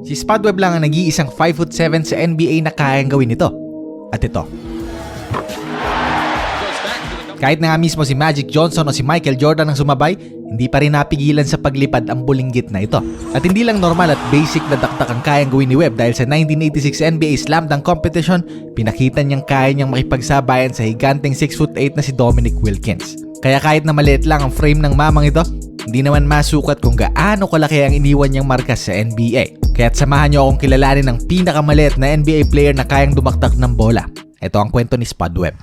Si Spadweb lang ang nag-iisang 5'7 sa NBA na kayang gawin ito. At ito. Kahit na nga mismo si Magic Johnson o si Michael Jordan ang sumabay, hindi pa rin napigilan sa paglipad ang bulinggit na ito. At hindi lang normal at basic na daktak ang kayang gawin ni Webb dahil sa 1986 NBA Slam Dunk Competition, pinakita niyang kaya niyang makipagsabayan sa higanteng 6'8 na si Dominic Wilkins. Kaya kahit na maliit lang ang frame ng mamang ito, hindi naman masukat kung gaano kalaki ang iniwan niyang markas sa NBA. Kaya't samahan niyo akong kilalanin ng pinakamaliit na NBA player na kayang dumaktak ng bola. Ito ang kwento ni Spud Webb.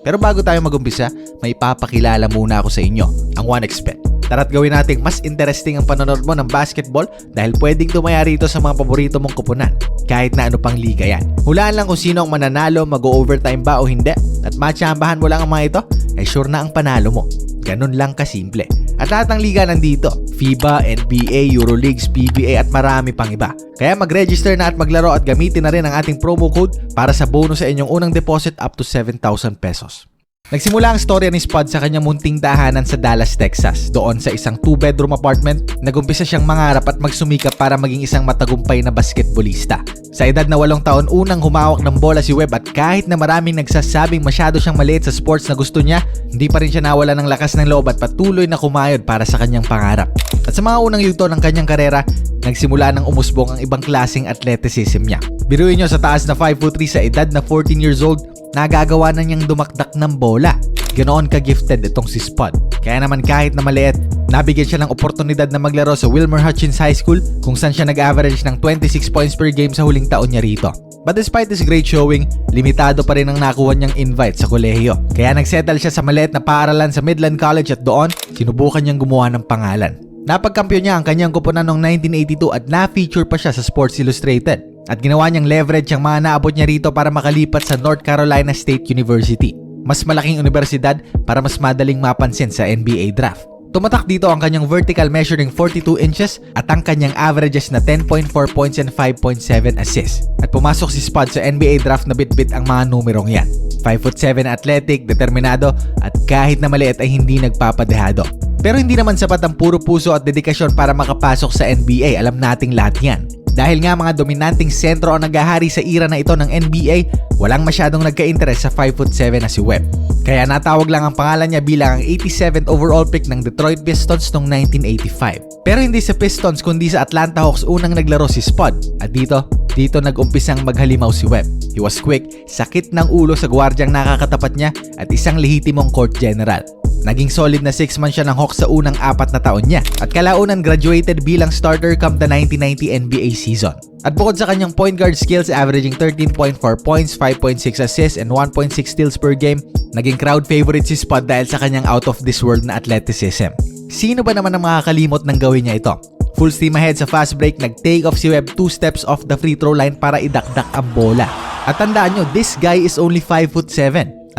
Pero bago tayo magumpisa, may papakilala muna ako sa inyo, ang 1xBet. Tara't gawin nating mas interesting ang panonood mo ng basketball dahil pwedeng tumaya rito sa mga paborito mong kupunan, kahit na ano pang liga yan. Hulaan lang kung sino ang mananalo, mag-overtime ba o hindi, at matsambahan mo lang ang mga ito, ay sure na ang panalo mo. Ganun lang kasimple. At lahat ng liga nandito, FIBA, NBA, Euroleagues, PBA at marami pang iba. Kaya mag-register na at maglaro at gamitin na rin ang ating promo code para sa bonus sa inyong unang deposit up to 7,000 pesos. Nagsimula ang storya ni Spud sa kanyang munting dahanan sa Dallas, Texas. Doon sa isang two-bedroom apartment, nagumpisa siyang mangarap at magsumikap para maging isang matagumpay na basketbolista. Sa edad na walong taon, unang humawak ng bola si Webb at kahit na maraming nagsasabing masyado siyang maliit sa sports na gusto niya, hindi pa rin siya nawala ng lakas ng loob at patuloy na kumayod para sa kanyang pangarap. At sa mga unang yugto ng kanyang karera, nagsimula ng umusbong ang ibang klaseng athleticism niya. Biruin niyo sa taas na 5'3 sa edad na 14 years old, nagagawa na niyang dumakdak ng bola. Ganoon ka-gifted itong si Spud. Kaya naman kahit na maliit, nabigyan siya ng oportunidad na maglaro sa Wilmer Hutchins High School kung saan siya nag-average ng 26 points per game sa huling taon niya rito. But despite this great showing, limitado pa rin ang nakuha niyang invite sa kolehiyo. Kaya nagsettle siya sa maliit na paaralan sa Midland College at doon, sinubukan niyang gumawa ng pangalan. Napagkampiyon niya ang kanyang kupunan noong 1982 at na-feature pa siya sa Sports Illustrated. At ginawa niyang leverage ang mga naabot niya rito para makalipat sa North Carolina State University. Mas malaking universidad para mas madaling mapansin sa NBA draft. Tumatak dito ang kanyang vertical measuring 42 inches at ang kanyang averages na 10.4 points and 5.7 assists. At pumasok si Spud sa NBA draft na bit-bit ang mga numerong yan. 5'7 athletic, determinado at kahit na maliit ay hindi nagpapadehado. Pero hindi naman sapat ang puro puso at dedikasyon para makapasok sa NBA. Alam nating lahat yan. Dahil nga mga dominanting sentro ang naghahari sa era na ito ng NBA, walang masyadong nagka-interest sa 5'7 na si Webb. Kaya natawag lang ang pangalan niya bilang ang 87th overall pick ng Detroit Pistons noong 1985. Pero hindi sa Pistons kundi sa Atlanta Hawks unang naglaro si Spud. At dito, dito nag-umpisang maghalimaw si Webb. He was quick, sakit ng ulo sa gwardyang nakakatapat niya at isang lehitimong court general. Naging solid na 6 man siya ng Hawks sa unang apat na taon niya at kalaunan graduated bilang starter come the 1990 NBA season. At bukod sa kanyang point guard skills averaging 13.4 points, 5.6 assists, and 1.6 steals per game, naging crowd favorite si Spud dahil sa kanyang out of this world na athleticism. Sino ba naman ang makakalimot ng gawin niya ito? Full steam ahead sa fast break, nag-take off si Webb 2 steps off the free throw line para idakdak ang bola. At tandaan nyo, this guy is only 5'7".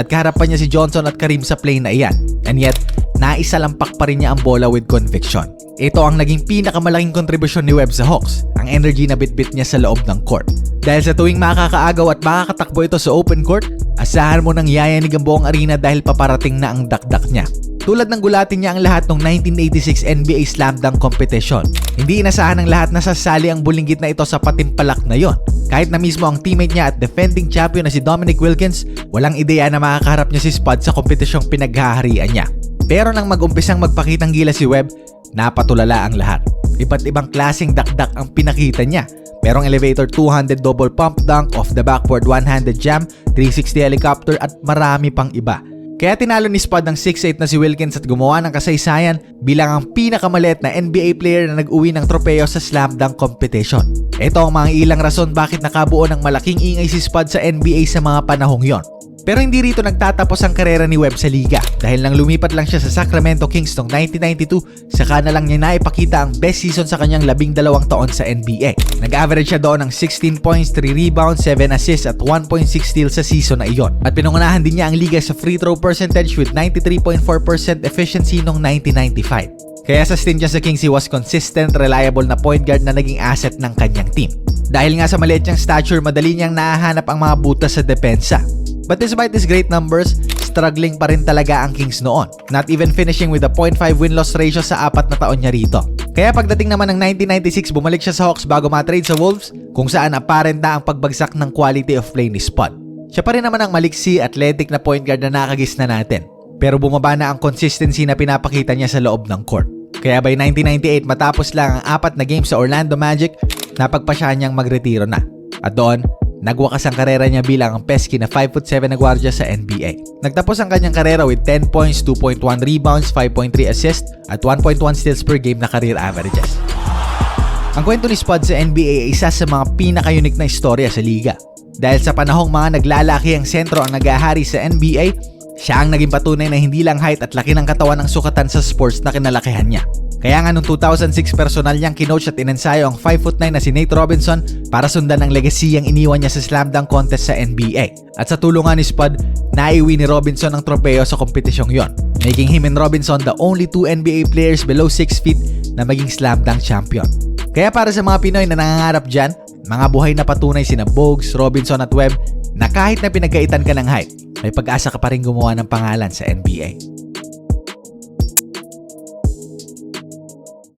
At kaharapan niya si Johnson at Karim sa play na iyan. And yet, naisalampak pa rin niya ang bola with conviction. Ito ang naging pinakamalaking kontribusyon ni Webb sa Hawks, ang energy na bitbit niya sa loob ng court. Dahil sa tuwing makakaagaw at makakatakbo ito sa open court, asahan mo nang yayanig ang buong arena dahil paparating na ang dakdak niya. Tulad ng gulatin niya ang lahat ng 1986 NBA Slam Dunk Competition. Hindi inasahan ng lahat na sasali ang bulinggit na ito sa patimpalak na yon. Kahit na mismo ang teammate niya at defending champion na si Dominic Wilkins, walang ideya na makakaharap niya si Spud sa kompetisyong pinaghaharian niya. Pero nang mag-umpisang magpakitang gila si Webb, napatulala ang lahat. Iba't ibang klaseng dakdak ang pinakita niya. Merong elevator 200 double pump dunk, off the backboard one-handed jam, 360 helicopter at marami pang iba. Kaya tinalo ni Spud ang 6'8 na si Wilkins at gumawa ng kasaysayan bilang ang pinakamaliit na NBA player na nag-uwi ng tropeo sa slam dunk competition. Ito ang mga ilang rason bakit nakabuo ng malaking ingay si Spud sa NBA sa mga panahong yon. Pero hindi rito nagtatapos ang karera ni Webb sa liga dahil nang lumipat lang siya sa Sacramento Kings noong 1992, saka na lang niya naipakita ang best season sa kanyang labing dalawang taon sa NBA. Nag-average siya doon ng 16 points, 3 rebounds, 7 assists at 1.6 steals sa season na iyon. At pinungunahan din niya ang liga sa free throw percentage with 93.4% efficiency noong 1995. Kaya sa stint niya sa Kings, he was consistent, reliable na point guard na naging asset ng kanyang team. Dahil nga sa maliit niyang stature, madali niyang nahahanap ang mga butas sa depensa. But despite these great numbers, struggling pa rin talaga ang Kings noon. Not even finishing with a 0.5 win-loss ratio sa apat na taon niya rito. Kaya pagdating naman ng 1996, bumalik siya sa Hawks bago matrade sa Wolves kung saan apparent na ang pagbagsak ng quality of play ni Spud. Siya pa rin naman ang maliksi, athletic na point guard na nakagis na natin. Pero bumaba na ang consistency na pinapakita niya sa loob ng court. Kaya by 1998 matapos lang ang apat na game sa Orlando Magic, napagpasya niyang magretiro na. At doon, nagwakas ang karera niya bilang ang pesky na 5'7 na gwardiya sa NBA. Nagtapos ang kanyang karera with 10 points, 2.1 rebounds, 5.3 assists, at 1.1 steals per game na career averages. Ang kwento ni Spud sa NBA ay isa sa mga pinaka-unique na istorya sa liga. Dahil sa panahong mga naglalaki ang sentro ang nagahari sa NBA, siya ang naging patunay na hindi lang height at laki ng katawan ang sukatan sa sports na kinalakihan niya. Kaya nga noong 2006 personal niyang kinoach at inensayo ang 5'9 na si Nate Robinson para sundan ang legacy ang iniwan niya sa slam dunk contest sa NBA. At sa tulungan ni Spud, naiwi ni Robinson ang tropeo sa kompetisyong yon, making him and Robinson the only two NBA players below 6 feet na maging slam dunk champion. Kaya para sa mga Pinoy na nangangarap dyan, mga buhay na patunay sina Bogues, Robinson at Webb na kahit na pinagkaitan ka ng height, may pag-asa ka pa rin gumawa ng pangalan sa NBA.